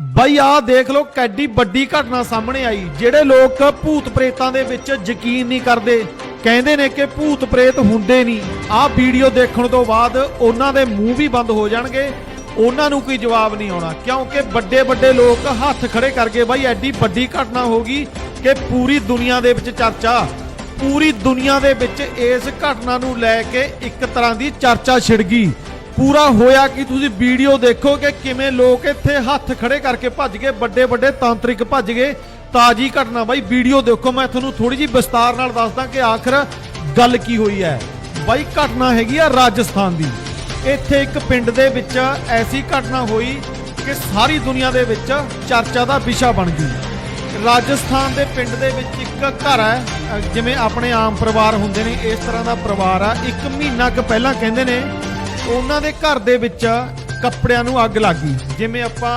ਬਈ ਆਹ ਦੇਖ ਲਓ ਕੈਡੀ ਵੱਡੀ ਘਟਨਾ ਸਾਹਮਣੇ ਆਈ, ਜਿਹੜੇ ਲੋਕ ਭੂਤ ਪ੍ਰੇਤਾਂ ਦੇ ਵਿੱਚ ਯਕੀਨ ਨਹੀਂ ਕਰਦੇ। ਕਹਿੰਦੇ ਨੇ ਕਿ ਭੂਤ ਪ੍ਰੇਤ ਹੁੰਦੇ ਨਹੀਂ। ਆਹ ਵੀਡੀਓ ਦੇਖਣ ਤੋਂ ਬਾਅਦ ਉਹਨਾਂ ਦੇ ਮੂੰਹ ਵੀ ਬੰਦ ਹੋ ਜਾਣਗੇ। ਉਹਨਾਂ ਨੂੰ ਕੋਈ ਜਵਾਬ ਨਹੀਂ ਆਉਣਾ, ਕਿਉਂਕਿ ਵੱਡੇ ਵੱਡੇ ਲੋਕ ਹੱਥ ਖੜੇ ਕਰਕੇ ਬਾਈ ਐਡੀ ਵੱਡੀ ਘਟਨਾ ਹੋ ਗਈ ਕਿ ਪੂਰੀ ਦੁਨੀਆ ਦੇ ਵਿੱਚ ਚਰਚਾ। ਪੂਰੀ ਦੁਨੀਆ ਦੇ ਵਿੱਚ ਇਸ ਘਟਨਾ ਨੂੰ ਲੈ ਕੇ ਇੱਕ ਤਰ੍ਹਾਂ ਦੀ ਚਰਚਾ ਛਿੜ ਗਈ। ਪੂਰਾ ਹੋਇਆ ਕਿ ਤੁਸੀਂ ਵੀਡੀਓ ਦੇਖੋ ਕਿ ਕਿਵੇਂ ਲੋਕ ਇੱਥੇ ਹੱਥ ਖੜੇ ਕਰਕੇ ਭੱਜ ਗਏ, ਵੱਡੇ ਵੱਡੇ ਤਾਂਤਰਿਕ ਭੱਜ ਗਏ। ਤਾਜੀ ਘਟਨਾ ਬਾਈ, ਵੀਡੀਓ ਦੇਖੋ, ਮੈਂ ਤੁਹਾਨੂੰ ਥੋੜੀ ਜੀ ਵਿਸਤਾਰ ਨਾਲ ਦੱਸਦਾ ਕਿ ਆਖਰ ਗੱਲ ਕੀ ਹੋਈ ਹੈ। ਬਾਈ, ਘਟਨਾ ਹੈਗੀ ਆ ਰਾਜਸਥਾਨ ਦੀ। ਇੱਥੇ ਇੱਕ ਪਿੰਡ ਦੇ ਵਿੱਚ ਐਸੀ ਘਟਨਾ ਹੋਈ ਕਿ ਸਾਰੀ ਦੁਨੀਆ ਦੇ ਵਿੱਚ ਚਰਚਾ ਦਾ ਵਿਸ਼ਾ ਬਣ ਗਈ। ਰਾਜਸਥਾਨ ਦੇ ਪਿੰਡ ਦੇ ਵਿੱਚ ਇੱਕ ਘਰ ਹੈ ਜਿਵੇਂ ਆਪਣੇ ਆਮ ਪਰਿਵਾਰ ਹੁੰਦੇ ਨੇ, ਇਸ ਤਰ੍ਹਾਂ ਦਾ ਪਰਿਵਾਰ ਆ। ਇੱਕ ਮਹੀਨਾ ਕੁ ਪਹਿਲਾਂ ਕਹਿੰਦੇ ਨੇ ਉਹਨਾਂ ਦੇ ਘਰ ਦੇ ਵਿੱਚ ਕੱਪੜਿਆਂ ਨੂੰ ਅੱਗ ਲੱਗ ਗਈ। ਜਿਵੇਂ ਆਪਾਂ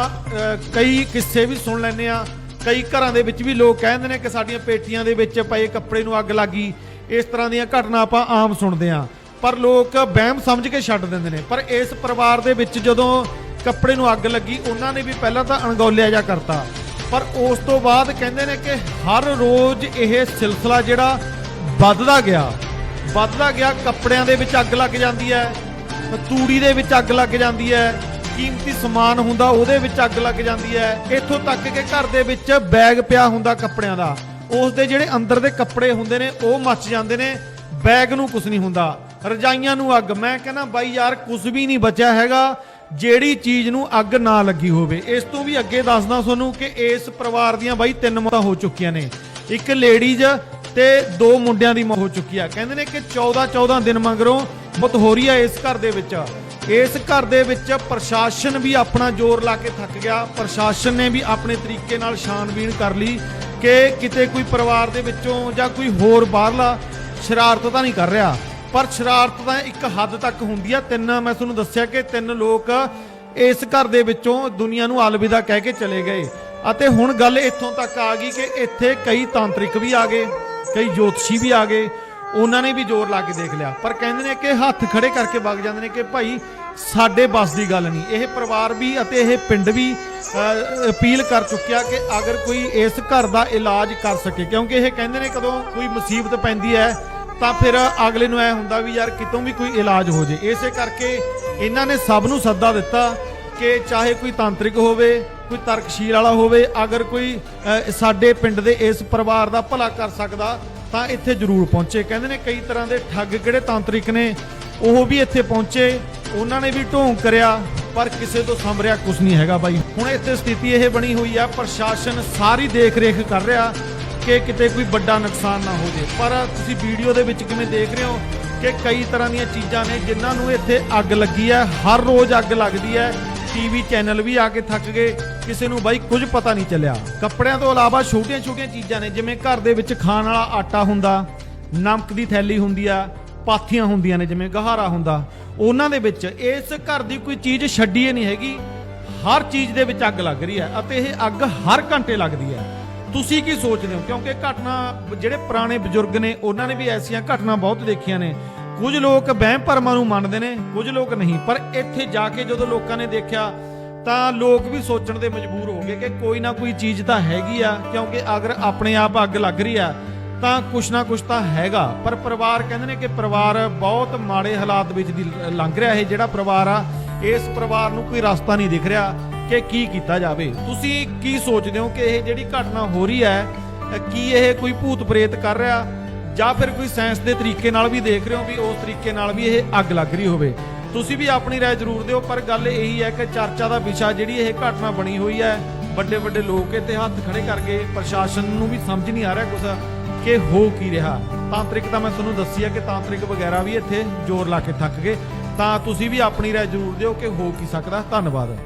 ਕਈ ਕਿੱਸੇ ਵੀ ਸੁਣ ਲੈਂਦੇ ਆ ਕਈ ਘਰਾਂ ਦੇ ਵਿੱਚ ਵੀ ਲੋਕ ਕਹਿੰਦੇ ਨੇ ਕਿ ਸਾਡੀਆਂ ਪੇਟੀਆਂ ਦੇ ਵਿੱਚ ਪਏ ਕੱਪੜੇ ਨੂੰ ਅੱਗ ਲੱਗ ਗਈ। ਇਸ ਤਰ੍ਹਾਂ ਦੀਆਂ ਘਟਨਾ ਆਪਾਂ ਆਮ ਸੁਣਦੇ ਆ ਪਰ ਲੋਕ ਵਹਿਮ ਸਮਝ ਕੇ ਛੱਡ ਦਿੰਦੇ ਨੇ। ਪਰ ਇਸ ਪਰਿਵਾਰ ਦੇ ਵਿੱਚ ਜਦੋਂ ਕੱਪੜੇ ਨੂੰ ਅੱਗ ਲੱਗੀ, ਉਹਨਾਂ ਨੇ ਵੀ ਪਹਿਲਾਂ ਤਾਂ ਅਣਗੌਲਿਆ ਜਾ ਕਰਤਾ। ਪਰ ਉਸ ਤੋਂ ਬਾਅਦ ਕਹਿੰਦੇ ਨੇ ਕਿ ਹਰ ਰੋਜ਼ ਇਹ ਸਿਲਸਿਲਾ ਜਿਹੜਾ ਵੱਧਦਾ ਗਿਆ। ਵੱਧਦਾ ਗਿਆ, ਕੱਪੜਿਆਂ ਦੇ ਵਿੱਚ ਅੱਗ ਲੱਗ ਜਾਂਦੀ ਹੈ। ਤੂੜੀ ਦੇ ਵਿੱਚ ਅੱਗ ਲੱਗ ਜਾਂਦੀ ਹੈ, ਕੀਮਤੀ ਸਮਾਨ ਹੁੰਦਾ ਉਹਦੇ ਵਿੱਚ ਅੱਗ ਲੱਗ ਜਾਂਦੀ ਹੈ। ਇੱਥੋਂ ਤੱਕ ਕਿ ਘਰ ਦੇ ਵਿੱਚ ਬੈਗ ਪਿਆ ਹੁੰਦਾ ਕੱਪੜਿਆਂ ਦਾ। ਉਸ ਦੇ ਜਿਹੜੇ ਅੰਦਰ ਦੇ ਕੱਪੜੇ ਹੁੰਦੇ ਨੇ, ਉਹ ਮੱਚ ਜਾਂਦੇ ਨੇ। ਬੈਗ ਨੂੰ ਕੁਝ ਨਹੀਂ ਹੁੰਦਾ। ਰਜਾਈਆਂ ਨੂੰ ਅੱਗ। ਮੈਂ ਕਹਿੰਦਾ, ਬਾਈ ਯਾਰ ਕੁਝ ਵੀ ਨਹੀਂ ਬਚਿਆ ਹੈਗਾ। ਜਿਹੜੀ ਚੀਜ਼ ਨੂੰ ਅੱਗ ਨਾ ਲੱਗੀ ਹੋਵੇ। ਇਸ ਤੋਂ ਵੀ ਅੱਗੇ ਦੱਸਦਾ ਤੁਹਾਨੂੰ ਕਿ ਇਸ ਪਰਿਵਾਰ ਦੀਆਂ ਬਾਈ ਤਿੰਨ ਮੌਤਾਂ ਹੋ ਚੁੱਕੀਆਂ ਨੇ। ਇੱਕ ਲੇਡੀਜ਼ ਤੇ ਦੋ ਮੁੰਡਿਆਂ ਦੀ ਮੌਤ ਹੋ ਚੁੱਕੀ ਆ। ਕਹਿੰਦੇ ਨੇ ਕਿ 14 14 ਦਿਨ ਮਗਰੋਂ ਮੌਤ ਹੋ ਰਹੀ ਆ ਇਸ ਘਰ ਦੇ ਵਿੱਚ। ਇਸ ਘਰ ਦੇ ਵਿੱਚ ਪ੍ਰਸ਼ਾਸਨ ਵੀ ਆਪਣਾ ਜ਼ੋਰ ਲਾ ਕੇ ਥੱਕ ਗਿਆ। ਪ੍ਰਸ਼ਾਸਨ ਨੇ ਵੀ ਆਪਣੇ ਤਰੀਕੇ ਨਾਲ ਛਾਣਬੀਣ ਕਰ ਲਈ ਕਿ ਕਿਤੇ ਕੋਈ ਪਰਿਵਾਰ ਦੇ ਵਿੱਚੋਂ ਜਾਂ ਕੋਈ ਹੋਰ ਬਾਹਰਲਾ ਸ਼ਰਾਰਤ ਤਾਂ ਨਹੀਂ ਕਰ ਰਿਹਾ। ਪਰ ਸ਼ਰਾਰਤ ਤਾਂ ਇੱਕ ਹੱਦ ਤੱਕ ਹੁੰਦੀ ਆ। ਤਿੰਨ, ਮੈਂ ਤੁਹਾਨੂੰ ਦੱਸਿਆ ਕਿ ਤਿੰਨ ਲੋਕ ਇਸ ਘਰ ਦੇ ਵਿੱਚੋਂ ਦੁਨੀਆ ਨੂੰ ਅਲਵਿਦਾ ਕਹਿ ਕੇ ਚਲੇ ਗਏ। ਅਤੇ ਹੁਣ ਗੱਲ ਇੱਥੋਂ ਤੱਕ ਆ ਗਈ ਕਿ ਇੱਥੇ ਕਈ ਤਾਂਤਰਿਕ ਵੀ ਆ ਗਏ, ਕਈ ਜੋਤਸ਼ੀ ਵੀ ਆ ਗਏ। ਉਹਨਾਂ ਨੇ ਵੀ ਜ਼ੋਰ ਲਾ ਕੇ ਦੇਖ ਲਿਆ। ਪਰ ਕਹਿੰਦੇ ਨੇ ਕਿ ਹੱਥ ਖੜੇ ਕਰਕੇ ਵਗ ਜਾਂਦੇ ਨੇ ਕਿ ਭਾਈ, ਸਾਡੇ ਬਸ ਦੀ ਗੱਲ ਨਹੀਂ। ਇਹ ਪਰਿਵਾਰ ਵੀ ਅਤੇ ਇਹ ਪਿੰਡ ਵੀ ਅਪੀਲ ਕਰ ਚੁੱਕਿਆ ਕਿ ਅਗਰ ਕੋਈ ਇਸ ਘਰ ਦਾ ਇਲਾਜ ਕਰ ਸਕੇ। ਕਿਉਂਕਿ ਇਹ ਕਹਿੰਦੇ ਨੇ ਕਦੋਂ ਕੋਈ ਮੁਸੀਬਤ ਪੈਂਦੀ ਹੈ, ਤਾਂ ਫਿਰ ਅਗਲੇ ਨੂੰ ਐ ਹੁੰਦਾ ਵੀ ਯਾਰ ਕਿਤੋਂ ਵੀ ਕੋਈ ਇਲਾਜ ਹੋ ਜੇ। ਇਸੇ ਕਰਕੇ ਇਹਨਾਂ ਨੇ ਸਭ ਨੂੰ ਸੱਦਾ ਦਿੱਤਾ ਕਿ ਚਾਹੇ ਕੋਈ ਤਾਂਤਰਿਕ ਹੋਵੇ, ਕੋਈ ਤਰਕਸ਼ੀਲ ਵਾਲਾ ਹੋਵੇ, ਅਗਰ ਕੋਈ ਸਾਡੇ ਪਿੰਡ ਦੇ ਇਸ ਪਰਿਵਾਰ ਦਾ ਭਲਾ ਕਰ ਸਕਦਾ ਤਾਂ ਇੱਥੇ ਜ਼ਰੂਰ ਪਹੁੰਚੇ। ਕਹਿੰਦੇ ਨੇ ਕਈ ਤਰ੍ਹਾਂ ਦੇ ਠੱਗ ਕਿਹੜੇ ਤਾਂਤਰਿਕ ਨੇ, ਉਹ ਵੀ ਇੱਥੇ ਪਹੁੰਚੇ। ਉਹਨਾਂ ਨੇ ਵੀ ਢੋਂਗ ਕਰਿਆ, ਪਰ ਕਿਸੇ ਤੋਂ ਸੰਭਰਿਆ ਕੁਝ ਨਹੀਂ ਹੈਗਾ ਬਾਈ। ਹੁਣ ਇੱਥੇ ਸਥਿਤੀ ਇਹ ਬਣੀ ਹੋਈ ਆ, ਪ੍ਰਸ਼ਾਸਨ ਸਾਰੀ ਦੇਖ ਰੇਖ ਕਰ ਰਿਹਾ ਕਿ ਕਿਤੇ ਕੋਈ ਵੱਡਾ ਨੁਕਸਾਨ ਨਾ ਹੋ ਜੇ। ਪਰ ਤੁਸੀਂ ਵੀਡੀਓ ਦੇ ਵਿੱਚ ਕਿਵੇਂ ਦੇਖ ਰਹੇ ਹੋ ਕਿ ਕਈ ਤਰ੍ਹਾਂ ਦੀਆਂ ਚੀਜ਼ਾਂ ਨੇ ਜਿਨ੍ਹਾਂ ਨੂੰ ਇੱਥੇ ਅੱਗ ਲੱਗੀ ਹੈ ਹਰ ਰੋਜ਼ ਅੱਗ ਲੱਗਦੀ ਹੈ ਟੀਵੀ ਚੈਨਲ ਵੀ ਆ ਕੇ ਥੱਕ ਗਏ, ਕਿਸੇ ਨੂੰ ਬਾਈ ਕੁਝ ਪਤਾ ਨਹੀਂ ਚੱਲਿਆ। ਕੱਪੜਿਆਂ ਤੋਂ ਇਲਾਵਾ ਛੋਟੀਆਂ-ਛੋਟੀਆਂ ਚੀਜ਼ਾਂ ਨੇ, ਜਿਵੇਂ ਘਰ ਦੇ ਵਿੱਚ ਖਾਣ ਵਾਲਾ ਆਟਾ ਹੁੰਦਾ, ਨਮਕ ਦੀ ਥੈਲੀ ਹੁੰਦੀ ਆ, ਪਾਥੀਆਂ ਹੁੰਦੀਆਂ ਨੇ, ਜਿਵੇਂ ਗਹਾਰਾ ਹੁੰਦਾ, ਉਹਨਾਂ ਦੇ ਵਿੱਚ ਇਸ ਘਰ ਦੀ ਕੋਈ ਚੀਜ਼ ਛੱਡੀ ਨਹੀਂ ਹੈਗੀ। ਹਰ ਚੀਜ਼ ਦੇ ਵਿੱਚ ਅੱਗ ਲੱਗ ਰਹੀ ਹੈ ਅਤੇ ਇਹ ਅੱਗ ਹਰ ਘੰਟੇ ਲੱਗਦੀ ਹੈ। ਤੁਸੀਂ ਕੀ ਸੋਚਦੇ ਹੋ? ਕਿਉਂਕਿ ਘਟਨਾ, ਜਿਹੜੇ ਪੁਰਾਣੇ ਬਜ਼ੁਰਗ ਨੇ, ਉਹਨਾਂ ਨੇ ਵੀ ਐਸੀਆਂ ਘਟਨਾ ਬਹੁਤ ਦੇਖੀਆਂ ਨੇ। ਕੁਝ ਲੋਕ ਵਹਿਮ ਭਰਮਾਂ ਨੂੰ ਮੰਨਦੇ ਨੇ, ਕੁਝ ਲੋਕ ਨਹੀਂ। ਪਰ ਇੱਥੇ ਜਾ ਕੇ ਜਦੋਂ ਲੋਕਾਂ ਨੇ ਦੇਖਿਆ, ਤਾਂ ਲੋਕ ਵੀ ਸੋਚਣ ਦੇ ਮਜਬੂਰ ਹੋ ਗਏ ਕਿ ਕੋਈ ਨਾ ਕੋਈ ਚੀਜ਼ ਤਾਂ ਹੈਗੀ ਆ, ਕਿਉਂਕਿ ਅਗਰ ਆਪਣੇ ਆਪ ਅੱਗ ਲੱਗ ਰਹੀ ਆ, ਤਾਂ ਕੁਛ ਨਾ ਕੁਛ ਤਾਂ ਹੈਗਾ। ਪਰ ਪਰਿਵਾਰ ਕਹਿੰਦੇ ਨੇ ਕਿ ਪਰਿਵਾਰ ਬਹੁਤ ਮਾੜੇ ਹਾਲਾਤ ਵਿੱਚ ਦੀ ਲੰਘ ਰਿਹਾ ਇਹ ਜਿਹੜਾ ਪਰਿਵਾਰ ਆ, ਇਸ ਪਰਿਵਾਰ ਨੂੰ ਕੋਈ ਰਸਤਾ ਨਹੀਂ ਦਿਖ ਰਿਹਾ ਕਿ ਕੀ ਕੀਤਾ ਜਾਵੇ। ਤੁਸੀਂ ਕੀ ਸੋਚਦੇ ਹੋ ਕਿ ਇਹ ਜਿਹੜੀ ਘਟਨਾ ਹੋ ਰਹੀ ਹੈ, ਕੀ ਇਹ ਕੋਈ ਭੂਤ ਪ੍ਰੇਤ ਕਰ ਰਿਹਾ? ਜਾਂ ਫਿਰ ਕੋਈ ਸਾਇੰਸ ਦੇ ਤਰੀਕੇ ਨਾਲ ਵੀ ਦੇਖ ਰਹੇ ਹੋ ਵੀ ਉਸ ਤਰੀਕੇ ਨਾਲ ਵੀ ਇਹ ਅੱਗ ਲੱਗ ਰਹੀ ਹੋਵੇ ਤੁਸੀਂ ਵੀ ਆਪਣੀ رائے ਜ਼ਰੂਰ ਦਿਓ ਪਰ ਗੱਲ ਇਹੀ ਹੈ ਕਿ ਚਰਚਾ ਦਾ ਵਿਸ਼ਾ ਜਿਹੜੀ ਇਹ ਘਟਨਾ ਬਣੀ ਹੋਈ ਹੈ ਵੱਡੇ ਵੱਡੇ ਲੋਕ ਇੱਥੇ ਹੱਥ ਖੜੇ ਕਰਕੇ ਪ੍ਰਸ਼ਾਸਨ ਨੂੰ ਵੀ ਸਮਝ ਨਹੀਂ ਆ ਰਿਹਾ ਕੁਝ ਕਿ ਹੋ ਕੀ ਰਿਹਾ ਤਾਂਤਰਿਕ ਤਾਂ ਮੈਂ ਤੁਹਾਨੂੰ ਦੱਸੀ ਹੈ ਕਿ ਤਾਂਤਰਿਕ ਵਗੈਰਾ ਵੀ ਇੱਥੇ ਜ਼ੋਰ ਲਾ ਕੇ ਥੱਕ ਗਏ ਤਾਂ ਤੁਸੀਂ ਵੀ ਆਪਣੀ رائے ਜ਼ਰੂਰ ਦਿਓ ਕਿ ਹੋ ਕੀ ਸਕਦਾ ਧੰਨਵਾਦ